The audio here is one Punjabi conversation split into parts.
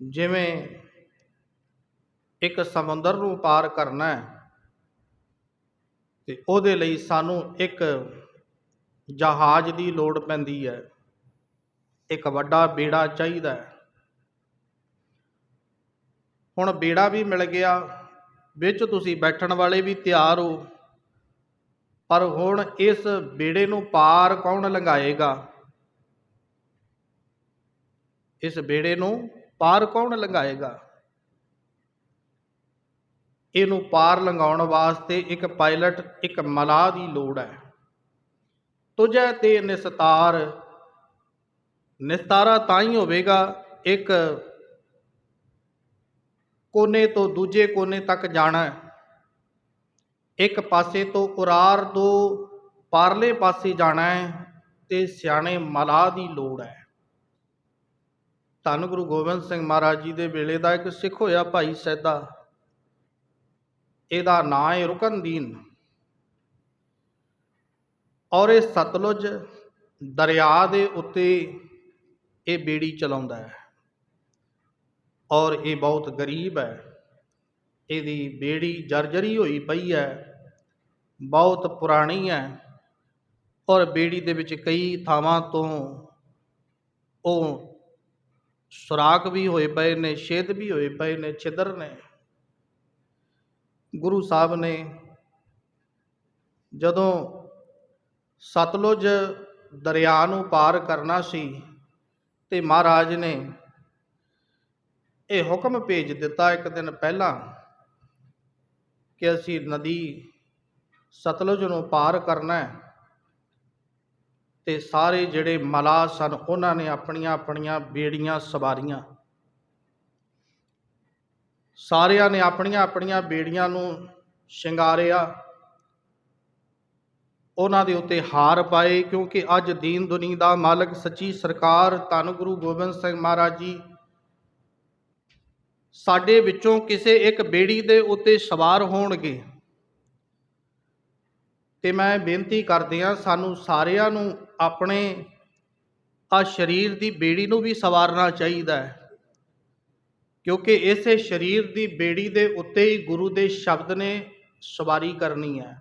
ਜਿਵੇਂ ਇੱਕ ਸਮੁੰਦਰ ਨੂੰ ਪਾਰ ਕਰਨਾ ਹੈ ਤੇ ਉਹਦੇ ਲਈ ਸਾਨੂੰ ਇੱਕ ਜਹਾਜ਼ ਦੀ ਲੋੜ ਪੈਂਦੀ ਹੈ। ਇੱਕ ਵੱਡਾ ਬੇੜਾ ਚਾਹੀਦਾ ਹੈ। ਹੁਣ ਬੇੜਾ ਵੀ ਮਿਲ ਗਿਆ, ਵਿੱਚ ਤੁਸੀਂ ਬੈਠਣ ਵਾਲੇ ਵੀ ਤਿਆਰ ਹੋ, ਪਰ ਹੁਣ ਇਸ ਬੇੜੇ ਨੂੰ ਪਾਰ ਕੌਣ ਲੰਘਾਏਗਾ? ਇਸ ਬੇੜੇ ਨੂੰ ਪਾਰ ਕੌਣ ਲੰਘਾਏਗਾ? ਇਹਨੂੰ ਪਾਰ ਲੰਘਾਉਣ ਵਾਸਤੇ ਇੱਕ ਪਾਇਲਟ, ਇੱਕ ਮਲਾਹ ਦੀ ਲੋੜ ਹੈ। ਤੁਝੇ ਤੇ ਨਿਸਤਾਰ, ਨਿਸਤਾਰਾ ਤਾਂ ਹੀ ਹੋਵੇਗਾ, ਇੱਕ ਕੋਨੇ ਤੋਂ ਦੂਜੇ ਕੋਨੇ ਤੱਕ ਜਾਣਾ ਇੱਕ ਪਾਸੇ ਤੋਂ ਉਰਾਰ ਤੋਂ ਪਾਰਲੇ ਪਾਸੇ ਜਾਣਾ ਹੈ ਤੇ ਸਿਆਣੇ ਮਲਾਹ ਦੀ ਲੋੜ ਹੈ। ਧੰਨ ਗੁਰੂ ਗੋਬਿੰਦ ਸਿੰਘ ਮਹਾਰਾਜ ਜੀ ਦੇ ਵੇਲੇ ਦਾ ਇੱਕ ਸਿੱਖ ਹੋਇਆ ਭਾਈ ਸੈਦਾ। ਇਹਦਾ ਨਾਂ ਹੈ ਰੁਕਨਦੀਨ। ਔਰ ਇਹ ਸਤਲੁਜ ਦਰਿਆ ਦੇ ਉੱਤੇ ਇਹ ਬੇੜੀ ਚਲਾਉਂਦਾ ਹੈ। ਔਰ ਇਹ ਬਹੁਤ ਗਰੀਬ ਹੈ। ਇਹਦੀ ਬੇੜੀ ਜਰਜਰੀ ਹੋਈ ਪਈ ਹੈ। ਬਹੁਤ ਪੁਰਾਣੀ ਹੈ। ਔਰ ਬੇੜੀ ਦੇ ਵਿੱਚ ਕਈ ਥਾਵਾਂ ਤੋਂ ਉਹ ਸੁਰਾਖ ਵੀ ਹੋਏ ਪਏ ਨੇ, ਛੇਦ ਵੀ ਹੋਏ ਪਏ ਨੇ, ਛਿਦਰ ਨੇ। ਗੁਰੂ ਸਾਹਿਬ ਨੇ ਜਦੋਂ ਸਤਲੁਜ ਦਰਿਆ ਨੂੰ ਪਾਰ ਕਰਨਾ ਸੀ ਤੇ ਮਹਾਰਾਜ ਨੇ ਇਹ ਹੁਕਮ ਭੇਜ ਦਿੱਤਾ ਇੱਕ ਦਿਨ ਪਹਿਲਾਂ ਕਿ ਅਸੀਂ ਨਦੀ ਸਤਲੁਜ ਨੂੰ ਪਾਰ ਕਰਨਾ ਹੈ। ਤੇ ਸਾਰੇ ਜਿਹੜੇ ਮਲਾਹ ਸਨ, ਉਹਨਾਂ ਨੇ ਆਪਣੀਆਂ ਆਪਣੀਆਂ ਬੇੜੀਆਂ ਸਵਾਰੀਆਂ। ਸਾਰਿਆਂ ਨੇ ਆਪਣੀਆਂ ਆਪਣੀਆਂ ਬੇੜੀਆਂ ਨੂੰ ਸ਼ਿੰਗਾਰਿਆ। ਉਹਨਾਂ ਦੇ ਉੱਤੇ ਹਾਰ ਪਾਏ, ਕਿਉਂਕਿ ਅੱਜ ਦੀਨ ਦੁਨੀ ਦਾ ਮਾਲਕ, ਸੱਚੀ ਸਰਕਾਰ, ਧੰਨ ਗੁਰੂ ਗੋਬਿੰਦ ਸਿੰਘ ਮਹਾਰਾਜ ਜੀ, ਸਾਡੇ ਵਿੱਚੋਂ ਕਿਸੇ ਇੱਕ ਬੇੜੀ ਦੇ ਉੱਤੇ ਸਵਾਰ ਹੋਣਗੇ। ਤੇ ਮੈਂ ਬੇਨਤੀ ਕਰਦੇ ਹਾਂ ਸਾਨੂੰ ਸਾਰਿਆਂ ਨੂੰ ਆਪਣੇ ਆ ਸਰੀਰ ਦੀ ਬੇੜੀ ਨੂੰ ਵੀ ਸਵਾਰਨਾ ਚਾਹੀਦਾ ਹੈ। ਕਿਉਂਕਿ ਇਸੇ ਸਰੀਰ ਦੀ ਬੇੜੀ ਦੇ ਉੱਤੇ ਹੀ ਗੁਰੂ ਦੇ ਸ਼ਬਦ ਨੇ ਸਵਾਰੀ ਕਰਨੀ ਹੈ।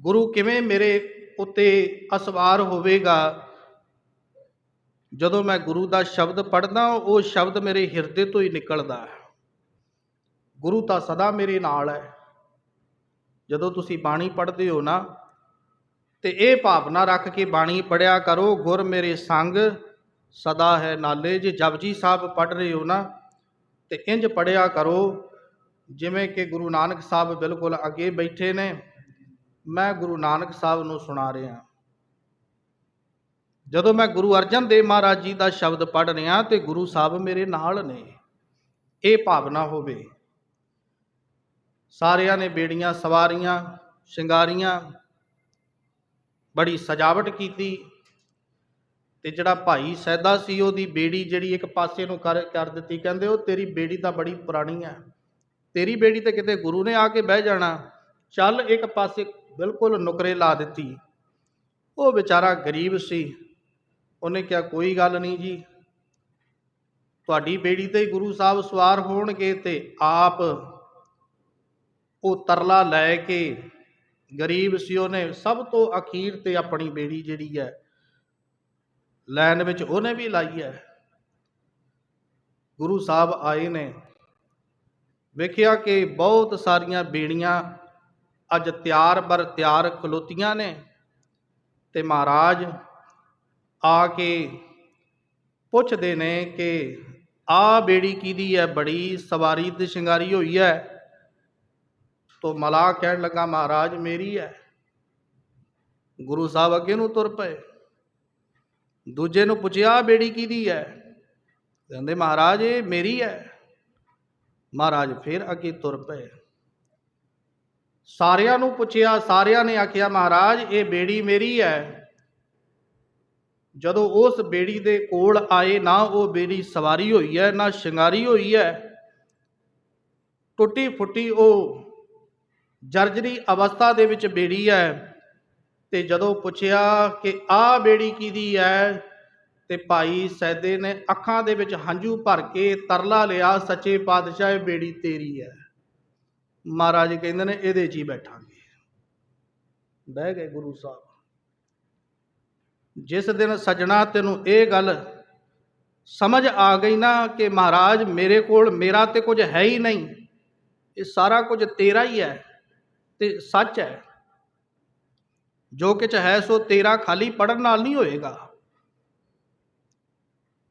ਗੁਰੂ ਕਿਵੇਂ ਮੇਰੇ ਉੱਤੇ ਅਸਵਾਰ ਹੋਵੇਗਾ? ਜਦੋਂ ਮੈਂ ਗੁਰੂ ਦਾ ਸ਼ਬਦ ਪੜ੍ਹਦਾ, ਉਹ ਸ਼ਬਦ ਮੇਰੇ ਹਿਰਦੇ ਤੋਂ ਹੀ ਨਿਕਲਦਾ ਹੈ। ਗੁਰੂ ਤਾਂ ਸਦਾ ਮੇਰੇ ਨਾਲ ਹੈ। ਜਦੋਂ ਤੁਸੀਂ ਬਾਣੀ ਪੜ੍ਹਦੇ ਹੋ ਨਾ ਤੇ ਇਹ ਭਾਵਨਾ ਰੱਖ ਕੇ ਬਾਣੀ ਪੜਿਆ ਕਰੋ, ਗੁਰ ਮੇਰੇ ਸੰਗ, ਸਦਾ ਹੈ ਨਾਲੇ। ਜੇ ਜਪਜੀ ਸਾਹਿਬ ਪੜ੍ਹ ਰਹੇ ਹੋ ਨਾ, ਤੇ ਇੰਜ ਪੜਿਆ ਕਰੋ, ਜਿਵੇਂ ਕਿ ਗੁਰੂ ਨਾਨਕ ਸਾਹਿਬ ਬਿਲਕੁਲ ਅੱਗੇ ਬੈਠੇ ਨੇ। ਮੈਂ ਗੁਰੂ ਨਾਨਕ ਸਾਹਿਬ ਨੂੰ ਸੁਣਾ ਰਿਹਾ। ਜਦੋਂ ਮੈਂ ਗੁਰੂ ਅਰਜਨ ਦੇਵ ਮਹਾਰਾਜ ਜੀ ਦਾ ਸ਼ਬਦ ਪੜ੍ਹ ਰਿਹਾ ਤੇ ਗੁਰੂ ਸਾਹਿਬ ਮੇਰੇ ਨਾਲ ਨੇ, ਇਹ ਭਾਵਨਾ ਹੋਵੇ। ਸਾਰਿਆਂ ਨੇ ਬੇੜੀਆਂ ਸਵਾਰੀਆਂ, ਸ਼ਿੰਗਾਰੀਆਂ ਬੜੀ ਸਜਾਵਟ ਕੀਤੀ ਤੇ ਜਿਹੜਾ ਭਾਈ ਸੈਦਾ ਸੀ, ਉਹਦੀ ਬੇੜੀ ਜਿਹੜੀ ਇੱਕ ਪਾਸੇ ਨੂੰ ਕਰ ਕਰ ਦਿੱਤੀ, ਕਹਿੰਦੇ ਉਹ ਤੇਰੀ ਬੇੜੀ ਤਾਂ ਬੜੀ ਪੁਰਾਣੀ ਹੈ, ਤੇਰੀ ਬੇੜੀ ਤੇ ਕਿਤੇ ਗੁਰੂ ਨੇ ਆ ਕੇ ਬਹਿ ਜਾਣਾ, ਚੱਲ ਇੱਕ ਪਾਸੇ ਬਿਲਕੁਲ ਨੁਕਰੇ ਲਾ ਦਿੱਤੀ। ਉਹ ਵਿਚਾਰਾ ਗਰੀਬ ਸੀ, ਉਹਨੇ ਕਿਹਾ, ਕੋਈ ਗੱਲ ਨਹੀਂ ਜੀ, ਤੁਹਾਡੀ ਬੇੜੀ ਤੇ ਗੁਰੂ ਸਾਹਿਬ ਸਵਾਰ ਹੋਣਗੇ ਤੇ ਆਪ ਉਹ ਤਰਲਾ ਲੈ ਕੇ ਗਰੀਬ ਸੀ ਉਹਨੇ, ਸਭ ਤੋਂ ਅਖੀਰ ਤੇ ਆਪਣੀ ਬੇੜੀ ਜਿਹੜੀ ਹੈ ਲਾਈਨ ਵਿੱਚ ਉਹਨੇ ਵੀ ਲਾਈ ਹੈ। ਗੁਰੂ ਸਾਹਿਬ ਆਏ ਨੇ, ਵੇਖਿਆ ਕਿ ਬਹੁਤ ਸਾਰੀਆਂ ਬੇੜੀਆਂ ਅੱਜ ਤਿਆਰ ਬਰ ਤਿਆਰ ਖਲੋਤੀਆਂ ਨੇ ਤੇ ਮਹਾਰਾਜ ਆ ਕੇ ਪੁੱਛਦੇ ਨੇ ਕਿ ਆ ਬੇੜੀ ਕਿਹਦੀ ਹੈ? ਬੜੀ ਸਵਾਰੀ ਤੇ ਸ਼ਿੰਗਾਰੀ ਹੋਈ ਹੈ। ਤੋ ਮਲਾਹ ਕਹਿਣ ਲੱਗਾ, ਮਹਾਰਾਜ, ਮੇਰੀ ਹੈ ਗੁਰੂ ਸਾਹਿਬ ਅੱਗੇ ਨੂੰ ਤੁਰ ਪਏ। ਦੂਜੇ ਨੂੰ ਪੁੱਛਿਆ ਬੇੜੀ ਕਿਹਦੀ ਹੈ ਕਹਿੰਦੇ, ਮਹਾਰਾਜ, ਇਹ ਮੇਰੀ ਹੈ ਮਹਾਰਾਜ ਫਿਰ ਅੱਗੇ ਤੁਰ ਪਏ। ਸਾਰਿਆਂ ਨੂੰ ਪੁੱਛਿਆ, ਸਾਰਿਆਂ ਨੇ ਆਖਿਆ, ਮਹਾਰਾਜ, ਇਹ ਬੇੜੀ ਮੇਰੀ ਹੈ ਜਦੋਂ ਉਸ ਬੇੜੀ ਦੇ ਕੋਲ ਆਏ, ਨਾ ਉਹ ਬੇੜੀ ਸਵਾਰੀ ਹੋਈ ਹੈ ਨਾ ਸ਼ਿੰਗਾਰੀ ਹੋਈ ਹੈ ਟੁੱਟੀ ਫੁੱਟੀ ਉਹ ਜਰਜਰੀ ਅਵਸਥਾ ਦੇ ਵਿੱਚ ਬੇੜੀ ਹੈ ਤੇ ਜਦੋਂ ਪੁੱਛਿਆ ਕਿ ਆਹ ਬੇੜੀ ਕਿਹਦੀ ਹੈ, ਤੇ ਭਾਈ ਸੈਦੇ ਨੇ ਅੱਖਾਂ ਦੇ ਵਿੱਚ ਹੰਝੂ ਭਰ ਕੇ ਤਰਲਾ ਲਿਆ, ਸੱਚੇ ਪਾਤਸ਼ਾਹ, ਇਹ ਬੇੜੀ ਤੇਰੀ ਹੈ। ਮਹਾਰਾਜ ਕਹਿੰਦੇ ਨੇ, ਇਹਦੇ 'ਚ ਹੀ ਬੈਠਾਂਗੇ। ਬਹਿ ਗਏ ਗੁਰੂ ਸਾਹਿਬ। ਜਿਸ ਦਿਨ ਸਜਣਾ, ਤੈਨੂੰ ਇਹ ਗੱਲ ਸਮਝ ਆ ਗਈ ਨਾ ਕਿ ਮਹਾਰਾਜ ਮੇਰੇ ਕੋਲ ਮੇਰਾ ਤੇ ਕੁਝ ਹੈ ਹੀ ਨਹੀਂ, ਇਹ ਸਾਰਾ ਕੁਝ ਤੇਰਾ ਹੀ ਹੈ ਤੇ ਸੱਚ ਹੈ। ਜੋ ਕੁਝ ਹੈ ਸੋ ਤੇਰਾ ਖਾਲੀ ਪੜਨ ਨਾਲ ਨਹੀਂ ਹੋਏਗਾ।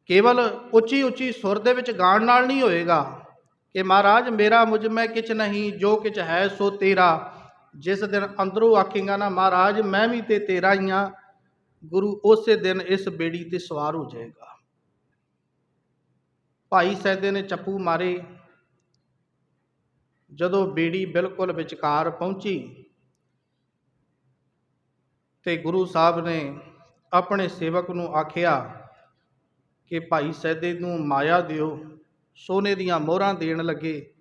ਕੇਵਲ ਉੱਚੀ ਉੱਚੀ ਸੁਰ ਦੇ ਵਿੱਚ ਗਾਣ ਨਾਲ ਨਹੀਂ ਹੋਏਗਾ ਕਿ ਮਹਾਰਾਜ, ਮੇਰਾ ਮੁਝ ਮੈਂ ਕਿਛ ਨਹੀਂ, ਜੋ ਕੁਝ ਹੈ ਸੋ ਤੇਰਾ। ਜਿਸ ਦਿਨ ਅੰਦਰੋਂ ਆਖੇਗਾ ਨਾ, ਮਹਾਰਾਜ, ਮੈਂ ਵੀ ਤੇ ਤੇਰਾ ਹੀ ਆ ਗੁਰੂ ਉਸੇ ਦਿਨ ਇਸ ਬੇੜੀ ਤੇ ਸਵਾਰ ਹੋ ਜਾਏਗਾ। ਭਾਈ ਸੈਦੇ ਨੇ ਚੱਪੂ ਮਾਰੇ। ਜਦੋਂ ਬੇੜੀ ਬਿਲਕੁਲ ਵਿਚਕਾਰ ਪਹੁੰਚੀ ਤੇ ਗੁਰੂ ਸਾਹਿਬ ਨੇ ਆਪਣੇ ਸੇਵਕ ਨੂੰ ਆਖਿਆ ਕਿ ਭਾਈ ਸੈਦੇ ਨੂੰ ਮਾਇਆ ਦਿਓ, ਸੋਨੇ ਦੀਆਂ ਮੋਹਰਾਂ ਦੇਣ ਲੱਗੇ।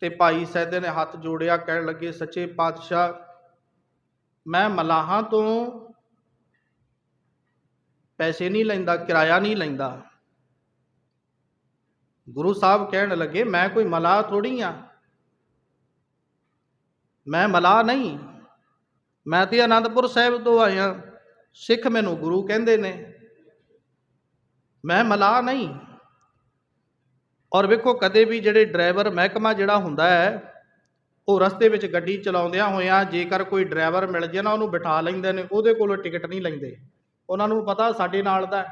ਤੇ ਭਾਈ ਸੈਦੇ ਨੇ ਹੱਥ ਜੋੜਿਆ, ਕਹਿਣ ਲੱਗੇ, ਸੱਚੇ ਪਾਤਸ਼ਾਹ, ਮੈਂ ਮਲਾਹਾਂ ਤੋਂ ਪੈਸੇ ਨਹੀਂ ਲੈਂਦਾ, ਕਿਰਾਇਆ ਨਹੀਂ ਲੈਂਦਾ। ਗੁਰੂ ਸਾਹਿਬ ਕਹਿਣ ਲੱਗੇ, ਮੈਂ ਕੋਈ ਮਲਾਹ ਥੋੜੀ ਆ। ਮੈਂ ਮਲਾਹ ਨਹੀਂ। ਮੈਂ ਤੇ ਅਨੰਦਪੁਰ ਸਾਹਿਬ ਤੋਂ ਆਇਆ। ਸਿੱਖ ਮੈਨੂੰ ਗੁਰੂ ਕਹਿੰਦੇ ਨੇ। ਮੈਂ ਮਲਾਹ ਨਹੀਂ। ਔਰ ਵੇਖੋ, ਕਦੇ ਵੀ ਜਿਹੜੇ ਡਰਾਈਵਰ ਮਹਿਕਮਾ ਜਿਹੜਾ ਹੁੰਦਾ ਹੈ, ਉਹ ਰਸਤੇ ਵਿੱਚ ਗੱਡੀ ਚਲਾਉਂਦਿਆਂ ਹੋਇਆਂ ਜੇਕਰ ਕੋਈ ਡਰਾਈਵਰ ਮਿਲ ਜੇ ਨਾ, ਉਹਨੂੰ ਬਿਠਾ ਲੈਂਦੇ ਨੇ। ਉਹਦੇ ਕੋਲੋਂ ਟਿਕਟ ਨਹੀਂ ਲੈਂਦੇ। ਉਹਨਾਂ ਨੂੰ ਪਤਾ ਸਾਡੇ ਨਾਲ ਦਾ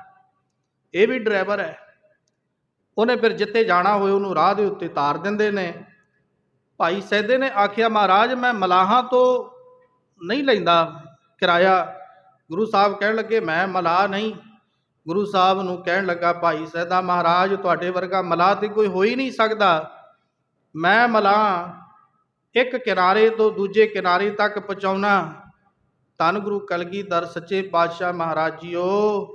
ਇਹ ਵੀ ਡਰਾਈਵਰ ਹੈ। ਉਹਨੇ ਫਿਰ ਜਿੱਥੇ ਜਾਣਾ ਹੋਏ ਉਹਨੂੰ ਰਾਹ ਦੇ ਉੱਤੇ ਤਾਰ ਦਿੰਦੇ ਨੇ। ਭਾਈ ਸੈਦੇ ਨੇ ਆਖਿਆ, ਮਹਾਰਾਜ, ਮੈਂ ਮਲਾਹਾਂ ਤੋਂ ਨਹੀਂ ਲੈਂਦਾ ਕਿਰਾਇਆ। ਗੁਰੂ ਸਾਹਿਬ ਕਹਿਣ ਲੱਗੇ, ਮੈਂ ਮਲਾਹ ਨਹੀਂ। ਗੁਰੂ ਸਾਹਿਬ ਨੂੰ ਕਹਿਣ ਲੱਗਾ, ਭਾਈ ਸੈਦਾ ਮਹਾਰਾਜ, ਤੁਹਾਡੇ ਵਰਗਾ ਮਲਾਹ ਤੇ ਕੋਈ ਹੋ ਹੀ ਨਹੀਂ ਸਕਦਾ। ਮੈਂ ਮਲਾਹ ਇੱਕ ਕਿਨਾਰੇ ਤੋਂ ਦੂਜੇ ਕਿਨਾਰੇ ਤੱਕ ਪਹੁੰਚਾਉਣਾ। ਧੰਨ ਗੁਰੂ ਕਲਗੀਧਰ, ਸੱਚੇ ਪਾਤਸ਼ਾਹ ਮਹਾਰਾਜ ਜੀਓ,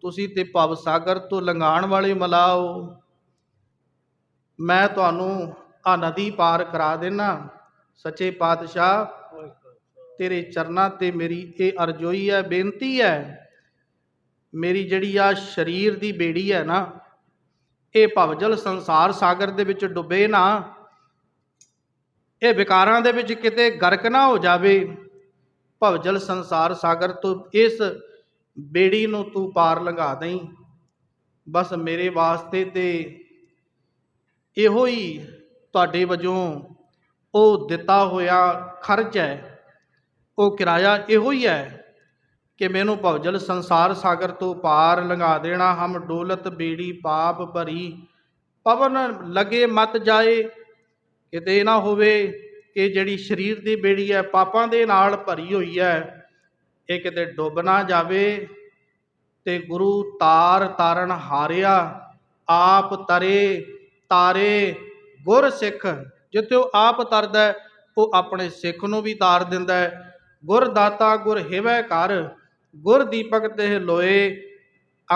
ਤੁਸੀਂ ਤੇ ਭਵ ਸਾਗਰ ਤੋਂ ਲੰਘਾਣ ਵਾਲੇ ਮਲਾਓ ਮੈਂ ਤੁਹਾਨੂੰ ਆ ਨਦੀ ਪਾਰ ਕਰਾ ਦੇਣਾ ਸੱਚੇ ਪਾਤਸ਼ਾਹ। ਤੇਰੇ ਚਰਨਾਂ ਤੇ ਮੇਰੀ ਇਹ ਅਰਜ਼ੋਈ ਹੈ, ਬੇਨਤੀ ਹੈ। ਮੇਰੀ ਜਿਹੜੀ ਆ ਸਰੀਰ ਦੀ ਬੇੜੀ ਹੈ ਨਾ, ਇਹ ਭਵਜਲ ਸੰਸਾਰ ਸਾਗਰ ਦੇ ਵਿੱਚ ਡੁੱਬੇ ਨਾ। ਇਹ ਵਿਕਾਰਾਂ ਦੇ ਵਿੱਚ ਕਿਤੇ ਗਰਕ ਨਾ ਹੋ ਜਾਵੇ। ਭਵਜਲ ਸੰਸਾਰ ਸਾਗਰ ਤੋਂ ਇਸ ਬੇੜੀ ਨੂੰ ਤੂੰ ਪਾਰ ਲੰਘਾ ਦੇਈਂ। ਬਸ ਮੇਰੇ ਵਾਸਤੇ ਤੇ ਇਹੋ ਹੀ ਤੁਹਾਡੇ ਵਜੋਂ ਉਹ ਦਿੱਤਾ ਹੋਇਆ ਖਰਚ ਹੈ। ਉਹ ਕਿਰਾਇਆ ਇਹੋ ਹੀ ਹੈ ਕਿ ਮੈਨੂੰ ਭਵਜਲ ਸੰਸਾਰ ਸਾਗਰ ਤੋਂ ਪਾਰ ਲੰਘਾ ਦੇਣਾ, ਹਮ ਡੋਲਤ ਬੇੜੀ ਪਾਪ ਭਰੀ, ਪਵਨ ਲਗੇ ਮਤ ਜਾਏ। ਕਿਤੇ ਨਾ ਹੋਵੇ ਕਿ ਜਿਹੜੀ ਸਰੀਰ ਦੀ ਬੇੜੀ ਹੈ, ਪਾਪਾਂ ਦੇ ਨਾਲ ਭਰੀ ਹੋਈ ਹੈ, ਇਹ ਕਿਤੇ ਡੁੱਬ ਨਾ ਜਾਵੇ ਤੇ ਗੁਰੂ ਤਾਰ ਤਾਰਨ ਹਾਰਿਆ, ਆਪ ਤਰੇ ਤਾਰੇ ਗੁਰ ਸਿੱਖ ਜਿੱਥੇ ਉਹ ਆਪ ਤਰਦਾ ਹੈ, ਉਹ ਆਪਣੇ ਸਿੱਖ ਨੂੰ ਵੀ ਤਾਰ ਦਿੰਦਾ ਹੈ। ਗੁਰ ਦਾਤਾ ਗੁਰ ਹਿਵੈ ਕਰ ਗੁਰ ਦੀਪਕ ਤੇ ਲੋਏ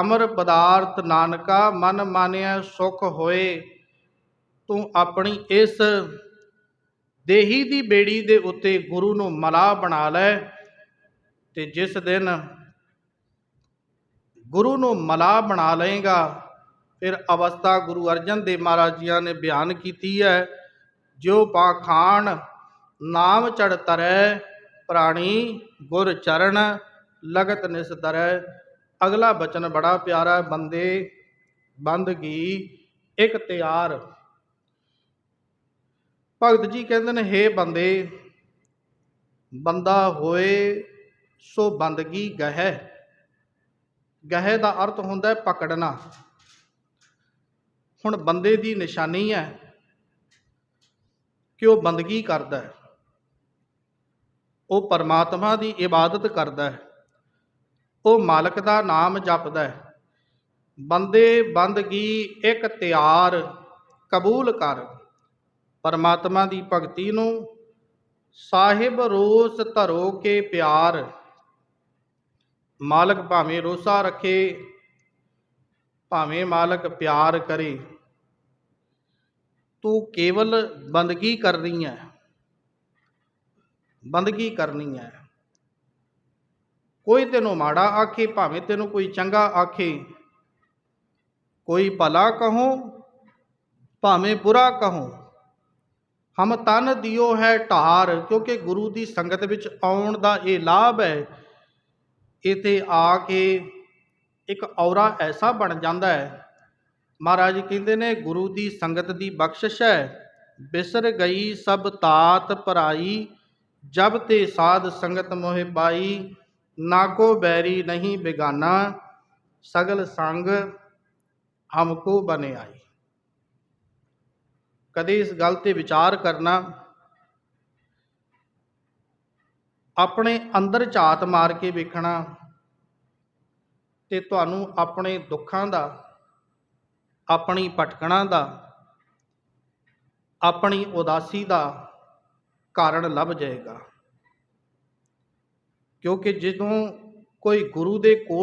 ਅਮਰ ਪਦਾਰਥ ਨਾਨਕਾ ਮਨ ਮਾਨਿਆ ਸੁਖ ਹੋਏ। ਤੂੰ ਆਪਣੀ ਇਸ ਦੇਹੀ ਦੀ ਬੇੜੀ ਦੇ ਉੱਤੇ ਗੁਰੂ ਨੂੰ ਮਲਾ ਬਣਾ ਲੈ ਤੇ ਜਿਸ ਦਿਨ ਗੁਰੂ ਨੂੰ ਮਲਾ ਬਣਾ ਲਏਗਾ ਫਿਰ ਅਵਸਥਾ ਗੁਰੂ ਅਰਜਨ ਦੇਵ ਮਹਾਰਾਜ ਜੀਆਂ ਨੇ ਬਿਆਨ ਕੀਤੀ ਹੈ ਜੋ ਪਾਖਾਨ ਨਾਮ ਚੜ ਤਰੈ ਪ੍ਰਾਣੀ ਗੁਰ ਚਰਨ ਲਗਤ ਨਿਸਤਰੈ ਅਗਲਾ ਬਚਨ ਬੜਾ ਪਿਆਰਾ ਹੈ, ਬੰਦੇ ਬੰਦਗੀ ਇੱਕ ਤਿਆਰ। ਭਗਤ ਜੀ ਕਹਿੰਦੇ ਨੇ ਹੇ ਬੰਦੇ ਬੰਦਾ ਹੋਏ ਸੋ ਬੰਦਗੀ ਗਹਿ। ਗਹਿ ਦਾ ਅਰਥ ਹੁੰਦਾ ਹੈ ਪਕੜਨਾ। ਹੁਣ ਬੰਦੇ ਦੀ ਨਿਸ਼ਾਨੀ ਹੈ ਕਿ ਉਹ ਬੰਦਗੀ ਕਰਦਾ ਹੈ। ਉਹ ਪਰਮਾਤਮਾ ਦੀ ਇਬਾਦਤ ਕਰਦਾ ਹੈ। ਉਹ ਮਾਲਕ ਦਾ ਨਾਮ ਜਪਦਾ ਹੈ। ਬੰਦੇ ਬੰਦਗੀ ਇੱਕ ਤਿਆਰ ਕਬੂਲ ਕਰ। ਪਰਮਾਤਮਾ ਦੀ ਭਗਤੀ ਨੂੰ ਸਾਹਿਬ ਰੋਸ ਧਰੋ ਕੇ ਪਿਆਰ। ਮਾਲਕ ਭਾਵੇਂ ਰੋਸਾ ਰੱਖੇ, ਭਾਵੇਂ ਮਾਲਕ ਪਿਆਰ ਕਰੇ। ਤੂੰ ਕੇਵਲ ਬੰਦਗੀ ਕਰਨੀ ਹੈ। ਬੰਦਗੀ ਕਰਨੀ ਹੈ। ਕੋਈ ਤੈਨੂੰ ਮਾੜਾ ਆਖੇ, ਭਾਵੇਂ ਤੈਨੂੰ ਕੋਈ ਚੰਗਾ ਆਖੇ। ਕੋਈ ਭਲਾ ਕਹੋ, ਭਾਵੇਂ ਬੁਰਾ ਕਹੋ। ਹਮ ਤਨ ਦਿਓ ਹੈ ਢਾਰ, ਕਿਉਂਕਿ ਗੁਰੂ ਦੀ ਸੰਗਤ ਵਿੱਚ ਆਉਣ ਦਾ ਇਹ ਲਾਭ ਹੈ। ਇਥੇ ਆ ਕੇ ਇੱਕ ਔਰਾ ਐਸਾ ਬਣ ਜਾਂਦਾ ਹੈ ਮਹਾਰਾਜ ਕਹਿੰਦੇ ਨੇ, ਗੁਰੂ ਦੀ ਸੰਗਤ ਦੀ ਬਖਸ਼ਿਸ਼ ਹੈ। ਬਿਸਰ ਗਈ ਸਭ ਤਾਤ ਪਰਾਈ ਜਬ ਤੇ ਸਾਧ ਸੰਗਤ ਮੋਹਿ ਪਾਈ, ਨਾ ਕੋ ਬੈਰੀ ਨਹੀਂ ਬੇਗਾਨਾ, ਸਗਲ ਸੰਗ ਹਮਕੋ ਬਨੇ ਆਈ। ਕਦੇ ਇਸ ਗੱਲ ਤੇ ਵਿਚਾਰ ਕਰਨਾ, ਆਪਣੇ ਅੰਦਰ ਝਾਤ ਮਾਰ ਕੇ ਵੇਖਣਾ ਤੇ ਤੁਹਾਨੂੰ ਆਪਣੇ ਦੁੱਖਾਂ ਦਾ ਆਪਣੀ ਭਟਕਣਾ ਦਾ, ਆਪਣੀ ਉਦਾਸੀ ਦਾ ਕਾਰਨ ਲੱਭ ਜਾਏਗਾ। ਕਿਉਂਕਿ ਜਦੋਂ ਕੋਈ ਗੁਰੂ ਦੇ ਕੋਲ